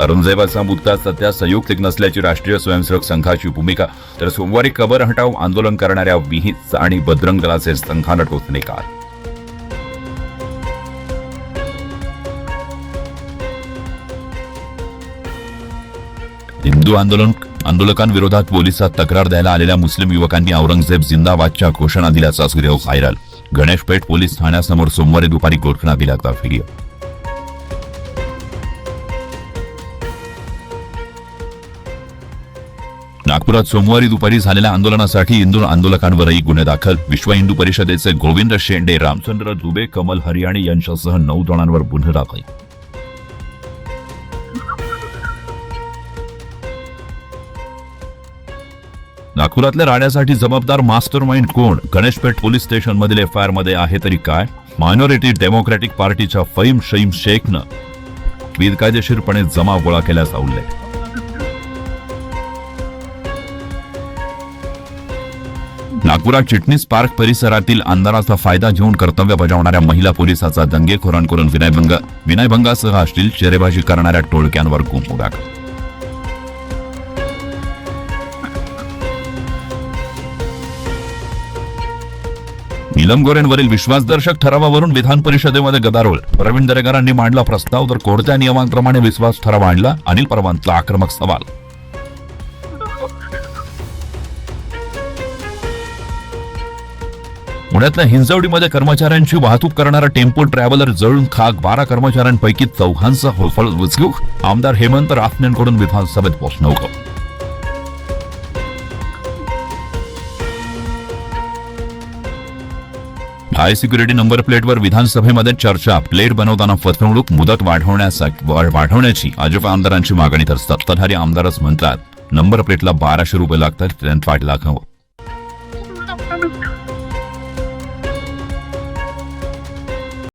औरंगजेबाचा मुद्दा सध्या संयुक्तिक नसल्याची राष्ट्रीय स्वयंसेवक संघाची भूमिका. तर सोमवारी कबर हटाव आंदोलन करणाऱ्या विहित आणि बजरंग दलाचे संघानं टोचले निकाल हिंदू आंदोलन आंदोलकांविरोधात पोलिसात तक्रार द्यायला आलेल्या मुस्लिम युवकांनी औरंगजेब जिंदाबादच्या घोषणा दिल्याचा व्हिडिओ व्हायरल. गणेशपेठ पोलीस ठाण्यासमोर सोमवारी दुपारी घोषणा दिल्याचा व्हिडिओ. नागपुरात सोमवारी दुपारी झालेल्या आंदोलनासाठी हिंदू आंदोलकांवरही गुन्हे दाखल. विश्व हिंदू परिषदेचे गोविंद शेंडे रामचंद्र दुबे कमल हरियाणी यांच्यासह नऊ जणांवर गुन्हे दाखल. नागपुरातल्या राण्यासाठी जबाबदार मास्टर माइंड कोण? गणेशपेठ पोलीस स्टेशन मधील एफ आयमध्ये आहे तरी काय? मायनॉरिटी डेमोक्रॅटिक पार्टीच्या फईम शईम शेखनं. बेकायदेशीरपणे जमा गोळा केल्याचा उल्लेख. नागपुरात चिटणीस पार्क परिसरातील अंधाराचा फायदा घेऊन कर्तव्य बजावणाऱ्या महिला पोलिसाचा दंगेखोरांकडून विनयभंग. विनयभंगासह अश्लील चेरेबाजी करणाऱ्या टोळक्यांवर गुंफ नीलम गोरेंवरील विश्वासदर्शक ठरावावरून विधान परिषदेमध्ये गदारोळ. प्रवीण दरेकरांनी मांडला प्रस्ताव तर कोणत्या नियमांप्रमाणे विश्वास ठराव आणला? अनिल परवांतला आक्रमक सवाल. पुण्यातल्या हिंजवडीमध्ये कर्मचाऱ्यांची वाहतूक करणारा टेम्पो ट्रॅव्हलर जळून खाक बारा कर्मचाऱ्यांपैकी चौघांचा होफळ उचलू आमदार हेमंत राफनेंकडून विधानसभेत पोचणं हाय सिक्युरिटी नंबर प्लेटवर विधानसभेमध्ये चर्चा. प्लेट बनवताना फसवणूक मुदत वाढवण्याची भाजप आमदारांची मागणी तर सत्ताधारी आमदारच म्हणतात नंबर प्लेटला बाराशे रुपये लागतात त्यात वाट लाखावं